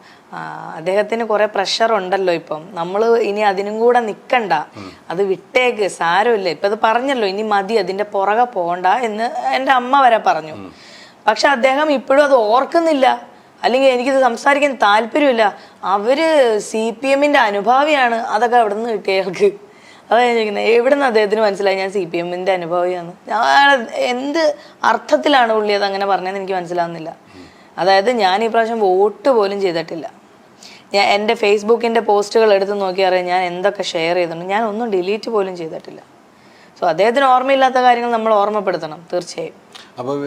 അദ്ദേഹത്തിന് കുറെ പ്രഷർ ഉണ്ടല്ലോ ഇപ്പം. നമ്മൾ ഇനി അതിനും കൂടെ നിൽക്കണ്ട അത് വിട്ടേക്ക്. സാരമില്ല. ഇപ്പം അത് പറഞ്ഞല്ലോ ഇനി മതി അതിന്റെ പുറകെ പോകണ്ട എന്ന് എന്റെ അമ്മ വരെ പറഞ്ഞു. പക്ഷെ അദ്ദേഹം ഇപ്പോഴും അത് ഓർക്കുന്നില്ല. അല്ലെങ്കിൽ എനിക്കിത് സംസാരിക്കാൻ താല്പര്യമില്ല. അവർ സി പി എമ്മിന്റെ അനുഭാവിയാണ്. അതൊക്കെ അവിടെ നിന്ന് കിട്ടിയ അയാൾക്ക് അതാ ഞാൻ ചോദിക്കുന്നത് എവിടെ നിന്ന് അദ്ദേഹത്തിന് മനസ്സിലായി? ഞാൻ സി പി എമ്മിന്റെ അനുഭാവിയാണ്. എന്ത് അർത്ഥത്തിലാണ് പുള്ളി അത് അങ്ങനെ പറഞ്ഞതെന്ന് എനിക്ക് മനസ്സിലാവുന്നില്ല. അതായത് ഞാൻ ഈ പ്രാവശ്യം വോട്ട് പോലും ചെയ്തിട്ടില്ല. ഞാൻ എന്റെ ഫേസ്ബുക്കിന്റെ പോസ്റ്റുകൾ എടുത്ത് നോക്കിയാറേ ഞാൻ എന്തൊക്കെ ഷെയർ ചെയ്തിട്ടുണ്ട്. ഞാൻ ഒന്നും ഡിലീറ്റ് പോലും ചെയ്തിട്ടില്ല. സോ അദ്ദേഹത്തിന് ഓർമ്മയില്ലാത്ത കാര്യങ്ങൾ നമ്മൾ ഓർമ്മപ്പെടുത്തണം. തീർച്ചയായും. അപ്പോൾ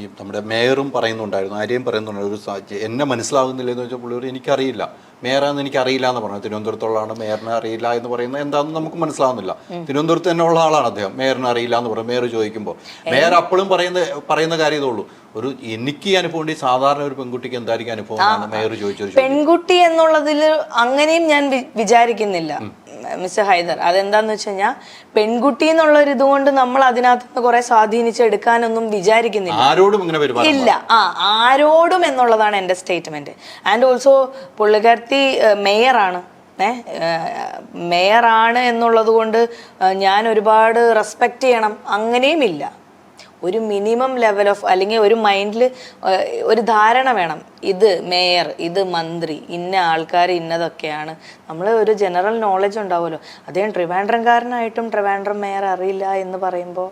ഈ നമ്മുടെ മേയറും പറയുന്നുണ്ടായിരുന്നു ആരെയും പറയുന്നുണ്ടായിരുന്നു ഒരു എന്നെ മനസ്സിലാകുന്നില്ല എന്ന് വെച്ചാൽ പുള്ളിയോട് എനിക്കറിയില്ല. മേയറാന്ന് എനിക്കറിയില്ല എന്ന് പറഞ്ഞു. തിരുവനന്തപുരത്തുള്ളതാണ് മേയറിനെ അറിയില്ല എന്ന് പറയുന്നത് എന്താണെന്ന് നമുക്ക് മനസ്സിലാവുന്നില്ല. തിരുവനന്തപുരത്ത് തന്നെ ഉള്ള ആളാണ് അദ്ദേഹം. മേയറിനെ അറിയില്ല എന്ന് പറയും മേയർ ചോദിക്കുമ്പോൾ മേയർ അപ്പോഴും പറയുന്ന പറയുന്ന കാര്യം ഇതുള്ളൂ ഒരു എനിക്ക് അനുഭവം ഉണ്ട്. ഈ സാധാരണ ഒരു പെൺകുട്ടിക്ക് എന്തായിരിക്കും അനുഭവം മേയർ ചോദിച്ചു പെൺകുട്ടി എന്നുള്ളതിൽ അങ്ങനെയും ഞാൻ വിചാരിക്കുന്നില്ല. മിസ്റ്റർ ഹൈദർ അതെന്താന്ന് വെച്ച് കഴിഞ്ഞാൽ പെൺകുട്ടി എന്നുള്ള ഒരു ഇതുകൊണ്ട് നമ്മൾ അതിനകത്ത് നിന്ന് കുറെ സ്വാധീനിച്ചെടുക്കാനൊന്നും വിചാരിക്കുന്നില്ല. ആരോടും ഇങ്ങനെ ഇല്ല. ആ ആരോടും എന്നുള്ളതാണ് എന്റെ സ്റ്റേറ്റ്മെന്റ് ആൻഡ് ഓൾസോ പുള്ളിക്കാരത്തി മേയറാണ്. മേയറാണ് എന്നുള്ളത് കൊണ്ട് ഞാൻ ഒരുപാട് റെസ്പെക്റ്റ് ചെയ്യണം. അങ്ങനെയും ഇല്ല. ഒരു മിനിമം ലെവൽ ഓഫ് അല്ലെങ്കിൽ ഒരു മൈൻഡിൽ ഒരു ധാരണ വേണം. ഇത് മേയർ ഇത് മന്ത്രി ഇന്ന ആൾക്കാർ ഇന്നതൊക്കെയാണ്. നമ്മൾ ഒരു ജനറൽ നോളജ് ഉണ്ടാവുമല്ലോ. അദ്ദേഹം ട്രിവാൻഡ്രംകാരനായിട്ടും ട്രിവാൻഡ്രം മേയർ അറിയില്ല എന്ന് പറയുമ്പോൾ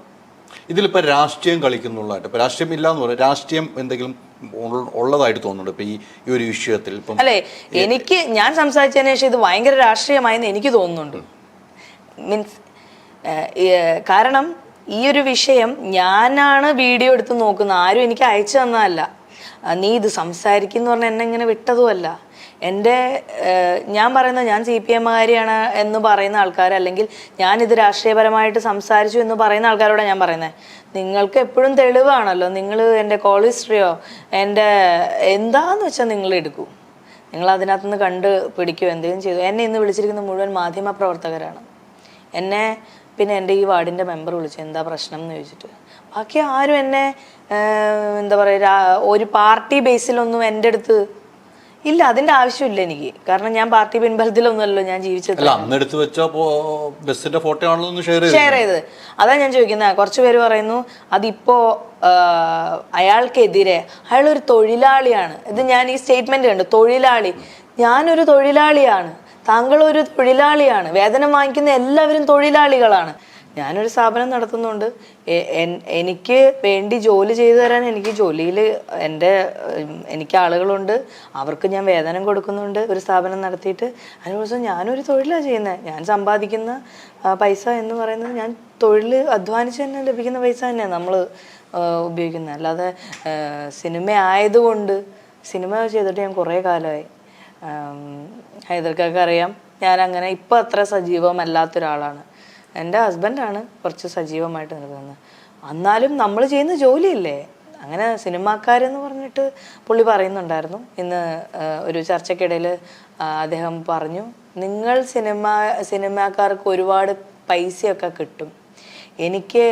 ഇതിലിപ്പോൾ രാഷ്ട്രീയം കളിക്കുന്നുള്ളതായിട്ട്. ഇപ്പോൾ രാഷ്ട്രീയം ഇല്ല എന്ന് പറയാം രാഷ്ട്രീയം എന്തെങ്കിലും ഉള്ളതായിട്ട് തോന്നുന്നുണ്ട്? ഇപ്പം ഈ ഈ ഒരു വിഷയത്തിൽ ഇപ്പം അല്ലെ എനിക്ക് ഞാൻ സംസാരിച്ചതിന് ശേഷം ഇത് ഭയങ്കര രാഷ്ട്രീയമായെന്ന് എനിക്ക് തോന്നുന്നുണ്ട്. മീൻസ് കാരണം ഈ ഒരു വിഷയം ഞാനാണ് വീഡിയോ എടുത്ത് നോക്കുന്നത് ആരും എനിക്ക് അയച്ചു തന്നതല്ല. നീ ഇത് സംസാരിക്കുന്നു പറഞ്ഞാൽ എന്നെ ഇങ്ങനെ വിട്ടതുമല്ല. എന്റെ ഞാൻ പറയുന്നത് ഞാൻ സി പി എമ്മുകാരിയാണ് എന്ന് പറയുന്ന ആൾക്കാർ അല്ലെങ്കിൽ ഞാനിത് രാഷ്ട്രീയപരമായിട്ട് സംസാരിച്ചു എന്ന് പറയുന്ന ആൾക്കാരോടാണ് ഞാൻ പറയുന്നത് നിങ്ങൾക്ക് എപ്പോഴും തെളിവാണല്ലോ നിങ്ങൾ എന്റെ കോൾ ഹിസ്റ്ററിയോ എന്റെ എന്താന്ന് വെച്ചാൽ നിങ്ങൾ എടുക്കൂ. നിങ്ങൾ അതിനകത്തുനിന്ന് കണ്ട് പിടിക്കുകയോ എന്തെങ്കിലും ചെയ്തു. എന്നെ ഇന്ന് വിളിച്ചിരിക്കുന്ന മുഴുവൻ മാധ്യമ പ്രവർത്തകരാണ് എന്നെ പിന്നെ എന്റെ ഈ വാർഡിന്റെ മെമ്പർ വിളിച്ചു എന്താ പ്രശ്നം? എന്ന് ചോദിച്ചിട്ട്. ബാക്കി ആരും എന്നെ എന്താ പറയുക ഒരു പാർട്ടി ബേസിലൊന്നും എന്റെ അടുത്ത് ഇല്ല അതിന്റെ ആവശ്യമില്ല എനിക്ക്. കാരണം ഞാൻ പാർട്ടി പിൻബലത്തിലൊന്നുമല്ലോ ഞാൻ ജീവിച്ചത്. വെച്ച ബസ്സിന്റെ ഫോട്ടോ ആണല്ലോ ഷെയർ ഷെയർ ചെയ്ത് അതാ ഞാൻ ചോദിക്കുന്നത് കുറച്ച് പേര് പറയുന്നു അതിപ്പോ അയാൾക്കെതിരെ അയാൾ ഒരു തൊഴിലാളിയാണ്. ഇത് ഞാൻ ഈ സ്റ്റേറ്റ്മെന്റ് കണ്ടു തൊഴിലാളി. ഞാനൊരു തൊഴിലാളിയാണ്. താങ്കൾ ഒരു തൊഴിലാളിയാണ്. വേതനം വാങ്ങിക്കുന്ന എല്ലാവരും തൊഴിലാളികളാണ്. ഞാനൊരു സ്ഥാപനം നടത്തുന്നുണ്ട്. എനിക്ക് വേണ്ടി ജോലി ചെയ്തു തരാൻ എനിക്ക് ജോലിയിൽ എന്റെ എനിക്ക് ആളുകളുണ്ട്. അവർക്ക് ഞാൻ വേതനം കൊടുക്കുന്നുണ്ട് ഒരു സ്ഥാപനം നടത്തിയിട്ട്. അതിന് ദിവസം ഞാനൊരു തൊഴിലാണ് ചെയ്യുന്നത് ഞാൻ സമ്പാദിക്കുന്ന പൈസ എന്ന് പറയുന്നത് ഞാൻ തൊഴിൽ അധ്വാനിച്ച് തന്നെ ലഭിക്കുന്ന പൈസ തന്നെയാണ് നമ്മൾ ഉപയോഗിക്കുന്നത്. അല്ലാതെ സിനിമ ആയതുകൊണ്ട് സിനിമ ചെയ്തിട്ട് ഞാൻ കുറേ കാലമായി. ഹൈദർക്കൊക്കെ അറിയാം ഞാൻ അങ്ങനെ ഇപ്പോൾ അത്ര സജീവമല്ലാത്ത ഒരാളാണ് എന്റെ ഹസ്ബൻഡാണ് കുറച്ച് സജീവമായിട്ട് നിൽക്കുന്നത്. എന്നാലും നമ്മൾ ചെയ്യുന്ന ജോലിയില്ലേ? അങ്ങനെ സിനിമാക്കാരെന്ന് പറഞ്ഞിട്ട് പുള്ളി പറയുന്നുണ്ടായിരുന്നു. ഇന്ന് ഒരു ചർച്ചയ്ക്കിടയിൽ അദ്ദേഹം പറഞ്ഞു നിങ്ങൾ സിനിമ സിനിമാക്കാർക്ക് ഒരുപാട് പൈസയൊക്കെ കിട്ടും. എനിക്ക്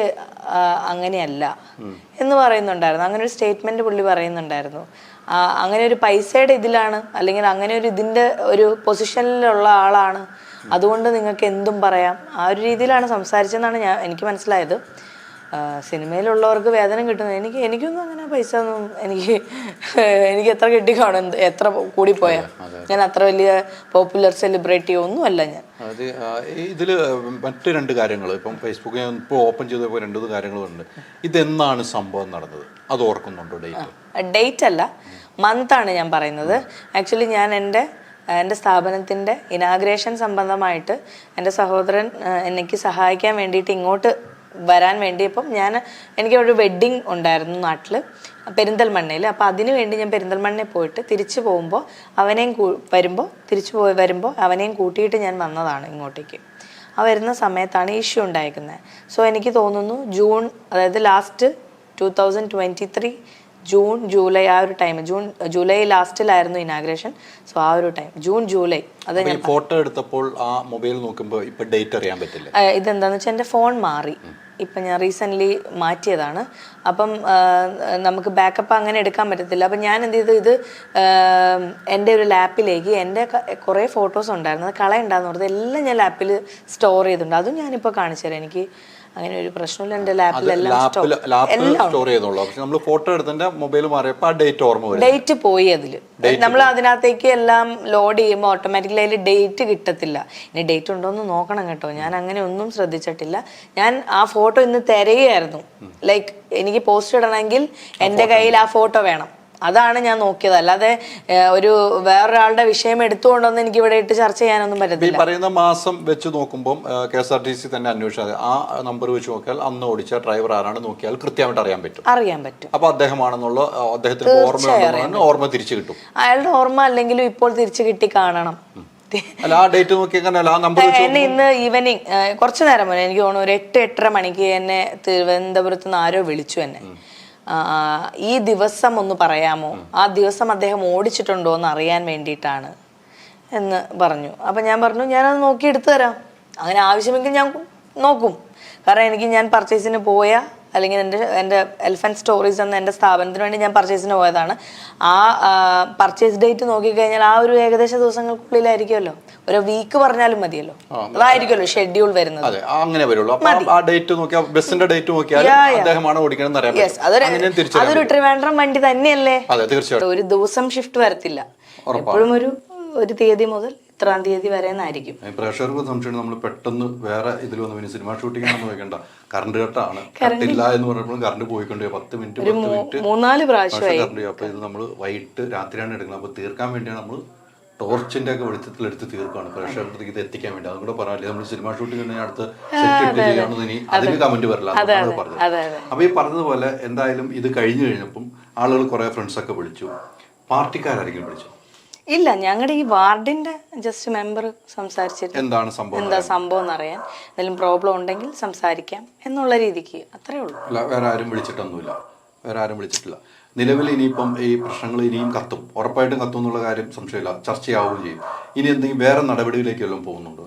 അങ്ങനെയല്ല. എന്ന് പറയുന്നുണ്ടായിരുന്നു. അങ്ങനെ ഒരു സ്റ്റേറ്റ്മെന്റ് പുള്ളി പറയുന്നുണ്ടായിരുന്നു. അങ്ങനെ ഒരു പൈസയുടെ ഇതിലാണ് അല്ലെങ്കിൽ അങ്ങനെ ഒരു ഇതിന്റെ ഒരു പൊസിഷനിലുള്ള ആളാണ്. അതുകൊണ്ട് നിങ്ങൾക്ക് എന്തും പറയാം. ആ ഒരു രീതിയിലാണ് സംസാരിച്ചതെന്നാണ് ഞാൻ എനിക്ക് മനസ്സിലായത്. സിനിമയിലുള്ളവർക്ക് വേതനം കിട്ടുന്നത് എനിക്ക് എനിക്കൊന്നും അങ്ങനെ പൈസ ഒന്നും എനിക്ക് എനിക്ക് എത്ര കിട്ടിക്കാണും എത്ര കൂടിപ്പോയാ. ഞാൻ അത്ര വലിയ പോപ്പുലർ സെലിബ്രിറ്റി ഒന്നുമല്ല ഞാൻ. അത് ഇതിൽ മറ്റു രണ്ട് കാര്യങ്ങൾ ഇപ്പം ഫേസ്ബുക്ക് ഞാൻ ഇപ്പോൾ ഓപ്പൺ ചെയ്തപ്പോൾ രണ്ട് മൂന്ന് കാര്യങ്ങളുണ്ട് ഇതെന്നാണ് സംഭവം നടന്നത്? അത് ഓർക്കുന്നുണ്ടോ ഡേറ്റ് ഡേറ്റ് അല്ല മന്ത് ആണ് ഞാൻ പറയുന്നത്. ആക്ച്വലി ഞാൻ എന്റെ എന്റെ സ്ഥാപനത്തിന്റെ ഇനാഗ്രേഷൻ സംബന്ധമായിട്ട് എന്റെ സഹോദരൻ എനിക്ക് സഹായിക്കാൻ വേണ്ടിയിട്ട് ഇങ്ങോട്ട് വരാൻ വേണ്ടിയപ്പം ഞാൻ എനിക്ക് ഒരു വെഡ്ഡിങ് ഉണ്ടായിരുന്നു നാട്ടിൽ പെരിന്തൽമണ്ണയിൽ അപ്പോൾ അതിന് വേണ്ടി ഞാൻ പെരിന്തൽമണ്ണയിൽ പോയിട്ട് തിരിച്ചു പോകുമ്പോൾ അവനെയും വരുമ്പോൾ തിരിച്ചു പോയി വരുമ്പോൾ അവനെയും കൂട്ടിയിട്ട് ഞാൻ വന്നതാണ് ഇങ്ങോട്ടേക്ക്. ആ വരുന്ന സമയത്താണ് ഇഷ്യൂ ഉണ്ടായിരിക്കുന്നത് സോ എനിക്ക് തോന്നുന്നു ജൂൺ അതായത് last two thousand twenty three June July ആ ഒരു ടൈം ജൂൺ ജൂലൈ ലാസ്റ്റിലായിരുന്നു ഇനാഗ്രേഷൻ സോ ആ ഒരു ടൈം ജൂൺ ജൂലൈ. അത് ഞാൻ ഫോട്ടോ എടുത്തപ്പോൾ ആ മൊബൈൽ നോക്കുമ്പോൾ ഇപ്പൊ ഡേറ്റ് അറിയാൻ പറ്റില്ല. ഇതെന്താന്ന് വെച്ചാൽ എന്റെ ഫോൺ മാറി. ഇപ്പം ഞാൻ റീസെന്റ്ലി മാറ്റിയതാണ്. അപ്പം നമുക്ക് ബാക്കപ്പ് അങ്ങനെ എടുക്കാൻ പറ്റത്തില്ല. അപ്പം ഞാൻ എന്ത് ചെയ്തു? ഇത് എന്റെ ഒരു ലാപ്പിലേക്ക് എന്റെ കുറേ ഫോട്ടോസ് ഉണ്ടായിരുന്നു. അത് കളയുണ്ടാന്ന് പറഞ്ഞത് എല്ലാം ഞാൻ ലാപ്പിൽ സ്റ്റോർ ചെയ്തിട്ടുണ്ട്. അതും ഞാനിപ്പോൾ കാണിച്ചു തരാം. എനിക്ക് അങ്ങനെ ഒരു പ്രശ്നമില്ല. എന്റെ ലാപ്പിൽ സ്റ്റോർ ചെയ്തോളൂ. പക്ഷെ നമ്മൾ ഫോട്ടോ മൊബൈൽ മാറിയപ്പോൾ ആ ഡേറ്റ് ഓർമ്മ വരും ഡേറ്റ് പോയി അതിൽ നമ്മൾ അതിനകത്തേക്ക് എല്ലാം ലോഡ് ചെയ്യുമ്പോൾ ഓട്ടോമാറ്റിക്കലി അതിൽ ഡേറ്റ് കിട്ടത്തില്ല. ഇനി ഡേറ്റ് ഉണ്ടോ എന്ന് നോക്കണം കേട്ടോ. ഞാൻ അങ്ങനെ ഒന്നും ശ്രദ്ധിച്ചിട്ടില്ല. ഞാൻ ആ ഫോട്ടോ ഇന്ന് തിരയായിരുന്നു ലൈക്ക് എനിക്ക് പോസ്റ്റ് ഇടണമെങ്കിൽ എന്റെ കയ്യിൽ ആ ഫോട്ടോ വേണം. അതാണ് ഞാൻ നോക്കിയത്. അല്ലാതെ ഒരു വേറൊരാളുടെ വിഷയം എടുത്തുകൊണ്ടൊന്നും എനിക്ക് ഇവിടെ ഇട്ട് ചർച്ച ചെയ്യാനൊന്നും പറ്റത്തില്ല. പറയുന്ന മാസം വെച്ച് നോക്കുമ്പോൾ K S R T C തന്നെ അന്വേഷിച്ചാൽ ആ നമ്പർ വെച്ച് നോക്കിയാൽ അന്ന് ഓടിച്ച ഡ്രൈവർ ആരാണ് നോക്കിയാൽ കൃത്യമായിട്ട് അറിയാൻ പറ്റും. അറിയാൻ പറ്റും. അപ്പൊ അദ്ദേഹമാണെന്നുള്ള അദ്ദേഹത്തിന് ഓർമ്മ ഓർമ്മ തിരിച്ചു കിട്ടും. അയാളുടെ ഓർമ്മ അല്ലെങ്കിലും ഇപ്പോൾ തിരിച്ചു കിട്ടി കാണണം. എന്നെ ഇന്ന് ഈവനിങ് കുറച്ചു നേരം മുന്നേ എനിക്ക് തോന്നുന്നു ഒരു എട്ട് എട്ടര മണിക്ക് എന്നെ തിരുവനന്തപുരത്ത് നിന്ന് ആരോ വിളിച്ചു എന്നെ. ഈ ദിവസം ഒന്ന് പറയാമോ? ആ ദിവസം അദ്ദേഹം ഓടിച്ചിട്ടുണ്ടോ എന്ന് അറിയാൻ വേണ്ടിയിട്ടാണ് എന്ന് പറഞ്ഞു. അപ്പം ഞാൻ പറഞ്ഞു ഞാനത് നോക്കി എടുത്തു തരാം. അങ്ങനെ ആവശ്യമെങ്കിൽ ഞാൻ നോക്കും. കാരണം എനിക്ക് ഞാൻ പർച്ചേസിന് പോയ അല്ലെങ്കിൽ എന്റെ എന്റെ എലിഫന്റ് സ്റ്റോറീസ് എന്ന എന്റെ സ്ഥാപനത്തിന് വേണ്ടി ഞാൻ പർച്ചേസിന് പോയതാണ്. ആ പർച്ചേസ് ഡേറ്റ് നോക്കിക്കഴിഞ്ഞാൽ ആ ഒരു ഏകദേശ ദിവസങ്ങൾക്കുള്ളിലായിരിക്കുമല്ലോ. ഒരു വീക്ക് പറഞ്ഞാലും മതിയല്ലോ. അതായിരിക്കുമല്ലോ ഷെഡ്യൂൾ വരുന്നത്. അങ്ങനെ വരുള്ളൂ. ആ- ഡേറ്റ് നോക്കിയാൽ ബസ്സിന്റെ ഡേറ്റ് നോക്കിയാൽ. അദ്ദേഹമാണ് അതൊരു ട്രിവാൻഡ്രം വണ്ടി തന്നെയല്ലേ? ഒരു ദിവസം ഷിഫ്റ്റ് വരത്തില്ല. എപ്പോഴും ഒരു ഒരു തീയതി മുതൽ ഇത്രാം തീയതി വരെ എന്നായിരിക്കും. പ്രേക്ഷകർ പ്രേക്ഷകർക്ക് സംശയം നമ്മൾ പെട്ടെന്ന് വേറെ ഇതിൽ വന്ന് പിന്നെ സിനിമ ഷൂട്ടിംഗ് ആണെന്ന് വെക്കണ്ട. കറണ്ട് കട്ടാണ് കറണ്ടില്ല എന്ന് പറഞ്ഞപ്പോൾ കറണ്ട് പോയിക്കൊണ്ട് പത്ത് മിനിറ്റ് പത്ത് മിനിറ്റ് മൂന്നാൽ കറണ്ട് അപ്പൊ ഇത് നമ്മൾ വൈകിട്ട് രാത്രിയാണ് എടുക്കുന്നത്. അപ്പൊ തീർക്കാൻ വേണ്ടിയാണ് നമ്മൾ ടോർച്ചിന്റെ ഒക്കെ വെളിച്ചത്തിൽ എടുത്ത് തീർക്കുകയാണ്. പ്രേക്ഷകർക്ക് ഇത് എത്തിക്കാൻ വേണ്ടി. അതും കൂടെ നമ്മൾ സിനിമ ഷൂട്ടിംഗ് കഴിഞ്ഞാൽ അടുത്ത് സെറ്റ് ചെയ്യാണെന്ന് ഇനി അതിന് കമന്റ് വരില്ല. പറഞ്ഞു പറഞ്ഞത്. അപ്പൊ ഈ പറഞ്ഞതുപോലെ എന്തായാലും ഇത് കഴിഞ്ഞു കഴിഞ്ഞപ്പം ആളുകൾ കുറെ ഫ്രണ്ട്സ് ഒക്കെ വിളിച്ചു. പാർട്ടിക്കാരായിരിക്കും വിളിച്ചു ഇല്ല ഞങ്ങളുടെ ഈ വാർഡിന്റെ ജസ്റ്റ് മെമ്പർ സംസാരിച്ചിട്ട് എന്താണ് സംഭവം എന്താ സംഭവം എന്നറിയാൻ എന്തെങ്കിലും പ്രോബ്ലം ഉണ്ടെങ്കിൽ സംസാരിക്കാം എന്നുള്ള രീതിക്ക് അത്രേ ഉള്ളൂ. അല്ല വേറെ ആരും വിളിച്ചിട്ടൊന്നുമില്ല. വേറെ ആരും വിളിച്ചിട്ടില്ല. നിലവിൽ ഇനിയിപ്പം ഈ പ്രശ്നങ്ങൾ ഇനിയും കത്തും. ഉറപ്പായിട്ടും കത്തും എന്നുള്ള കാര്യം സംശയമില്ല. ചർച്ചയാവുകയും ചെയ്യും. ഇനി എന്തെങ്കിലും വേറെ നടപടിയിലേക്ക് വല്ലതും പോകുന്നുണ്ടോ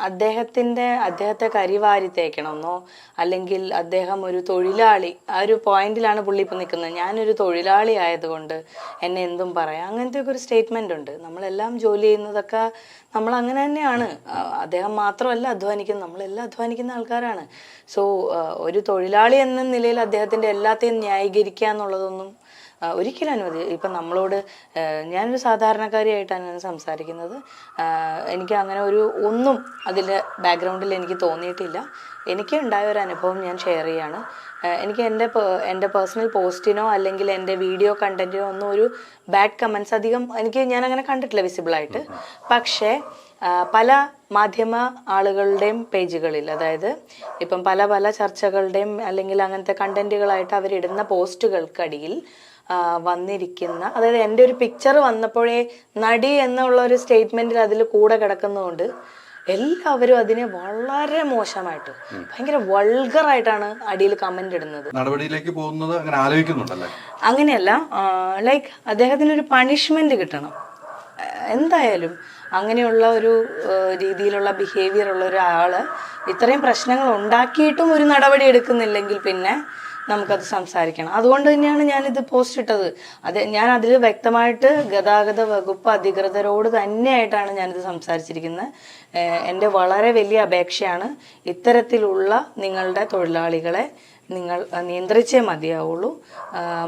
അദ്ദേഹത്തിന്റെ അദ്ദേഹത്തെ കരിവാരി തേക്കണമെന്നോ അല്ലെങ്കിൽ അദ്ദേഹം ഒരു തൊഴിലാളി ആ ഒരു പോയിന്റിലാണ് പുള്ളി ഇപ്പം നിൽക്കുന്നത്. ഞാനൊരു തൊഴിലാളി ആയതുകൊണ്ട് എന്നെ എന്തും പറയാം. അങ്ങനത്തെ ഒക്കെ ഒരു സ്റ്റേറ്റ്മെന്റ് ഉണ്ട്. നമ്മളെല്ലാം ജോലി ചെയ്യുന്നതൊക്കെ നമ്മൾ അങ്ങനെ തന്നെയാണ്. അദ്ദേഹം മാത്രമല്ല അധ്വാനിക്കുന്നത് നമ്മളെല്ലാം അധ്വാനിക്കുന്ന ആൾക്കാരാണ്. സോ ഒരു തൊഴിലാളി എന്ന നിലയിൽ അദ്ദേഹത്തിന്റെ എല്ലാത്തെയും ന്യായീകരിക്കുക എന്നുള്ളതൊന്നും ഒരിക്കലും അനുവദി ഇപ്പം നമ്മളോട് ഞാനൊരു സാധാരണക്കാരിയായിട്ടാണ് സംസാരിക്കുന്നത്. എനിക്ക് അങ്ങനെ ഒരു ഒന്നും അതിന്റെ ബാക്ക്ഗ്രൗണ്ടിൽ എനിക്ക് തോന്നിയിട്ടില്ല. എനിക്ക് ഉണ്ടായ ഒരു അനുഭവം ഞാൻ ഷെയർ ചെയ്യാണ്. എനിക്ക് എന്റെ എന്റെ പേഴ്സണൽ പോസ്റ്റിനോ അല്ലെങ്കിൽ എന്റെ വീഡിയോ കണ്ടന്റിനോ ഒന്നും ഒരു ബാഡ് കമൻസ് അധികം എനിക്ക് ഞാൻ അങ്ങനെ കണ്ടിട്ടില്ല വിസിബിളായിട്ട് പക്ഷേ പല മാധ്യമ ആളുകളുടെയും പേജുകളിൽ അതായത് ഇപ്പം പല പല ചർച്ചകളുടെയും അല്ലെങ്കിൽ അങ്ങനത്തെ കണ്ടന്റുകളായിട്ട് അവരിടുന്ന പോസ്റ്റുകൾക്കടിയിൽ വന്നിരിക്കുന്ന അതായത് എന്റെ ഒരു പിക്ചർ വന്നപ്പോഴേ നടി എന്നുള്ള ഒരു സ്റ്റേറ്റ്മെന്റിൽ അതിൽ കൂടെ കിടക്കുന്നതുകൊണ്ട് എല്ലാവരും അതിനെ വളരെ മോശമായിട്ട് ഭയങ്കര വൾഗറായിട്ടാണ് അടിയിൽ കമന്റ് ഇടുന്നത്. നടപടിയിലേക്ക് പോകുന്നത് അങ്ങനെ ആലോചിക്കുന്നുണ്ടല്ലേ? അങ്ങനെയല്ല ലൈക്ക് അദ്ദേഹത്തിന് ഒരു പണിഷ്മെന്റ് കിട്ടണം. എന്തായാലും അങ്ങനെയുള്ള ഒരു രീതിയിലുള്ള ബിഹേവിയർ ഉള്ള ഒരാൾ ഇത്രയും പ്രശ്നങ്ങൾ ഉണ്ടാക്കിയിട്ടും ഒരു നടപടി എടുക്കുന്നില്ലെങ്കിൽ പിന്നെ നമുക്കത് സംസാരിക്കണം. അതുകൊണ്ട് തന്നെയാണ് ഞാൻ ഇത് പോസ്റ്റ് ഇട്ടത്. അത് ഞാൻ അതിൽ വ്യക്തമായിട്ട് ഗതാഗത വകുപ്പ് അധികൃതരോട് തന്നെയായിട്ടാണ് ഞാനിത് സംസാരിച്ചിരിക്കുന്നത് എന്റെ വളരെ വലിയ അപേക്ഷയാണ് ഇത്തരത്തിലുള്ള നിങ്ങളുടെ തൊഴിലാളികളെ നിങ്ങൾ നിയന്ത്രിച്ചേ മതിയാവുള്ളൂ.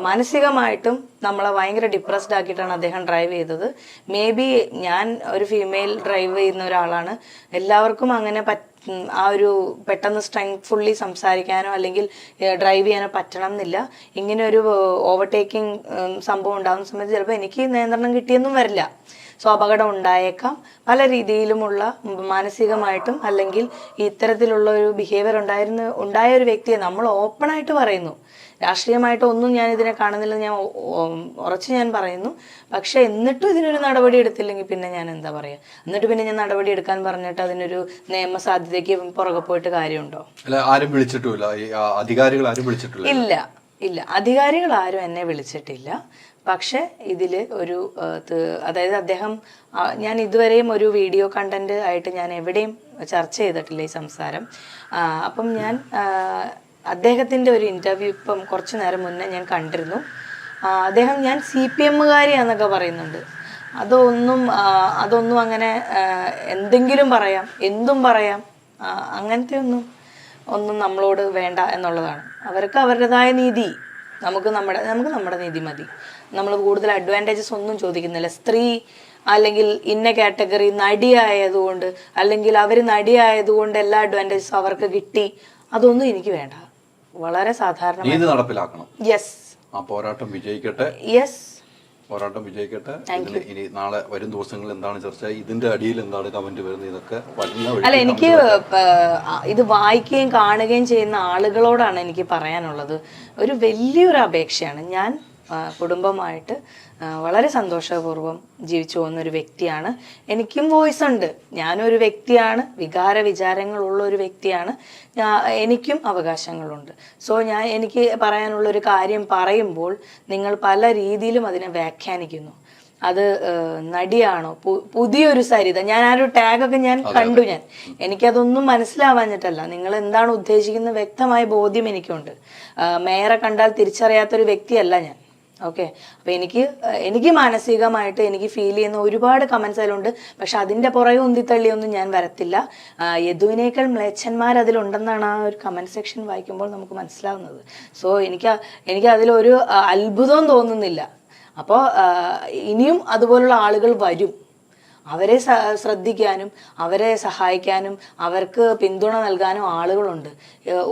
മാനസികമായിട്ടും നമ്മളെ ഭയങ്കര ഡിപ്രസ്ഡ് ആക്കിയിട്ടാണ് അദ്ദേഹം ഡ്രൈവ് ചെയ്തത്. മേ ബി ഞാൻ ഒരു ഫീമെയിൽ ഡ്രൈവ് ചെയ്യുന്ന ഒരാളാണ്. എല്ലാവർക്കും അങ്ങനെ ആ ഒരു പെട്ടെന്ന് സ്ട്രെങ്ത്ഫുള്ളി സംസാരിക്കാനോ അല്ലെങ്കിൽ ഡ്രൈവ് ചെയ്യാനോ പറ്റണം എന്നില്ല ഇങ്ങനെ ഒരു ഓവർടേക്കിംഗ് സംഭവം ഉണ്ടാകുന്ന സമയത്ത് ചിലപ്പോൾ എനിക്ക് നിയന്ത്രണം കിട്ടിയെന്നും വരില്ല. സോ അപകടം ഉണ്ടായേക്കാം പല രീതിയിലുമുള്ള മാനസികമായിട്ടും അല്ലെങ്കിൽ ഇത്തരത്തിലുള്ള ഒരു ബിഹേവിയർ ഉണ്ടായിരുന്ന ഉണ്ടായ ഒരു വ്യക്തിയെ നമ്മൾ ഓപ്പണായിട്ട് പറയുന്നു. രാഷ്ട്രീയമായിട്ട് ഒന്നും ഞാൻ ഇതിനെ കാണുന്നില്ല ഞാൻ ഉറച്ച് ഞാൻ പറയുന്നു. പക്ഷെ എന്നിട്ടും ഇതിനൊരു നടപടി എടുത്തില്ലെങ്കിൽ പിന്നെ ഞാൻ എന്താ പറയുക എന്നിട്ട് പിന്നെ ഞാൻ നടപടി എടുക്കാൻ പറഞ്ഞിട്ട് അതിനൊരു നിയമ സാധ്യതയ്ക്ക് പുറകെ പോയിട്ട് കാര്യമുണ്ടോ? ആരും വിളിച്ചിട്ടില്ല അധികാരികൾ ആരും വിളിച്ചിട്ടില്ല. ഇല്ല ഇല്ല. അധികാരികൾ ആരും എന്നെ വിളിച്ചിട്ടില്ല. പക്ഷെ ഇതിൽ ഒരു അതായത് അദ്ദേഹം ഞാൻ ഇതുവരെയും ഒരു വീഡിയോ കണ്ടന്റ് ആയിട്ട് ഞാൻ എവിടെയും ചർച്ച ചെയ്തിട്ടില്ല ഈ സംസാരം. അപ്പം ഞാൻ അദ്ദേഹത്തിന്റെ ഒരു ഇന്റർവ്യൂ ഇപ്പം കുറച്ച് നേരം മുന്നേ ഞാൻ കണ്ടിരുന്നു. അദ്ദേഹം ഞാൻ സി പി എമ്മുകാരിയാന്നൊക്കെ പറയുന്നുണ്ട്. അതൊന്നും അതൊന്നും അങ്ങനെ എന്തെങ്കിലും പറയാം എന്തും പറയാം അങ്ങനത്തെ ഒന്നും ഒന്നും നമ്മളോട് വേണ്ട എന്നുള്ളതാണ്. അവർക്ക് അവരുടേതായ നീതി. നമുക്ക് നമ്മുടെ നമുക്ക് നമ്മുടെ നീതി മതി. നമ്മൾ കൂടുതൽ അഡ്വാന്റേജസ് ഒന്നും ചോദിക്കുന്നില്ല. സ്ത്രീ അല്ലെങ്കിൽ ഇന്ന കാറ്റഗറി നടിയായതുകൊണ്ട് അല്ലെങ്കിൽ അവർ നടിയായതുകൊണ്ട് എല്ലാ അഡ്വാന്റേജസും അവർക്ക് കിട്ടി. അതൊന്നും എനിക്ക് വേണ്ട. വളരെ സാധാരണ നടപ്പിലാക്കണം. യെസ് ആ പോരാട്ടം വിജയിക്കട്ടെ. യെസ് പോരാട്ടം വിജയിക്കട്ടെ. ഇനി നാളെ വരും ദിവസങ്ങളിൽ എന്താണ് ചർച്ച? ഇതിന്റെ അടിയിൽ എന്താണ് കമന്റ് വരുന്നത്? ഇതൊക്കെ അല്ല എനിക്ക് ഇത് വായിക്കുകയും കാണുകയും ചെയ്യുന്ന ആളുകളോടാണ് എനിക്ക് പറയാനുള്ളത്. ഒരു വലിയൊരു അപേക്ഷയാണ്. ഞാൻ കുടുംബമായിട്ട് വളരെ സന്തോഷപൂർവം ജീവിച്ചു പോകുന്ന ഒരു വ്യക്തിയാണ്. എനിക്കും വോയിസ് ഉണ്ട്. ഞാനൊരു വ്യക്തിയാണ്. വികാര വിചാരങ്ങളുള്ള ഒരു വ്യക്തിയാണ്. ഞാൻ എനിക്കും അവകാശങ്ങളുണ്ട്. സോ ഞാൻ എനിക്ക് പറയാനുള്ള ഒരു കാര്യം പറയുമ്പോൾ നിങ്ങൾ പല രീതിയിലും അതിനെ വ്യാഖ്യാനിക്കുന്നു. അത് നടിയാണോ? പുതിയൊരു സരിത. ഞാൻ ആ ഒരു ടാഗൊക്കെ ഞാൻ കണ്ടു ഞാൻ. എനിക്കതൊന്നും മനസ്സിലാവാഞ്ഞിട്ടല്ല. നിങ്ങൾ എന്താണ് ഉദ്ദേശിക്കുന്നത് വ്യക്തമായ ബോധ്യം എനിക്കുണ്ട്. മേയറെ കണ്ടാൽ തിരിച്ചറിയാത്തൊരു വ്യക്തിയല്ല ഞാൻ. ഓക്കെ അപ്പൊ എനിക്ക് എനിക്ക് മാനസികമായിട്ട് എനിക്ക് ഫീൽ ചെയ്യുന്ന ഒരുപാട് കമന്റ്സ് അതിലുണ്ട്. പക്ഷെ അതിന്റെ പുറകെ ഉന്തിത്തള്ളിയൊന്നും ഞാൻ വരത്തില്ല. യദുവിനേക്കാൾ മ്ലേച്ഛന്മാർ അതിലുണ്ടെന്നാണ് ആ ഒരു കമന്റ് സെക്ഷൻ വായിക്കുമ്പോൾ നമുക്ക് മനസ്സിലാവുന്നത്. സോ എനിക്ക് എനിക്ക് അതിലൊരു അത്ഭുതവും തോന്നുന്നില്ല. അപ്പോൾ ഇനിയും അതുപോലുള്ള ആളുകൾ വരും. അവരെ ശ്രദ്ധിക്കാനും അവരെ സഹായിക്കാനും അവർക്ക് പിന്തുണ നൽകാനും ആളുകളുണ്ട്.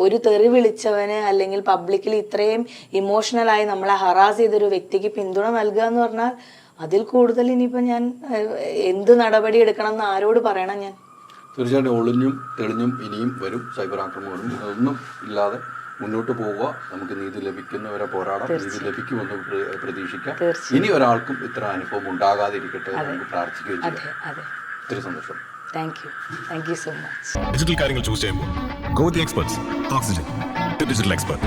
ഒരു തെറി വിളിച്ചവന് അല്ലെങ്കിൽ പബ്ലിക്കിൽ ഇത്രയും ഇമോഷണലായി നമ്മളെ ഹറാസ് ചെയ്തൊരു വ്യക്തിക്ക് പിന്തുണ നൽകുക എന്ന് പറഞ്ഞാൽ അതിൽ കൂടുതൽ ഇനിയിപ്പോൾ ഞാൻ എന്ത് നടപടി എടുക്കണം എന്ന് ആരോട് പറയണം ഞാൻ? തീർച്ചയായിട്ടും ഒളിഞ്ഞും തെളിഞ്ഞും ഇനിയും വരും സൈബർ ആക്രമണങ്ങളും. ഒന്നും ഇല്ലാതെ മുന്നോട്ട് പോവുക. നമുക്ക് നീതി ലഭിക്കുന്നവരെ പോരാടാം. നീതി ലഭിക്കുമെന്ന് പ്ര- പ്രതീക്ഷിക്കാം. ഇനി ഒരാൾക്കും ഇത്ര അനുഭവം ഉണ്ടാകാതിരിക്കട്ടെ എന്ന് നമുക്ക് പ്രാർത്ഥിക്കുകയും അതെ ചെയ്യാം. അതെ ഒത്തിരി സന്തോഷം. Thank you thank you so much digital കാര്യങ്ങൾ ചൂസ് ചെയ്യുമ്പോൾ go the experts Oxygen digital expert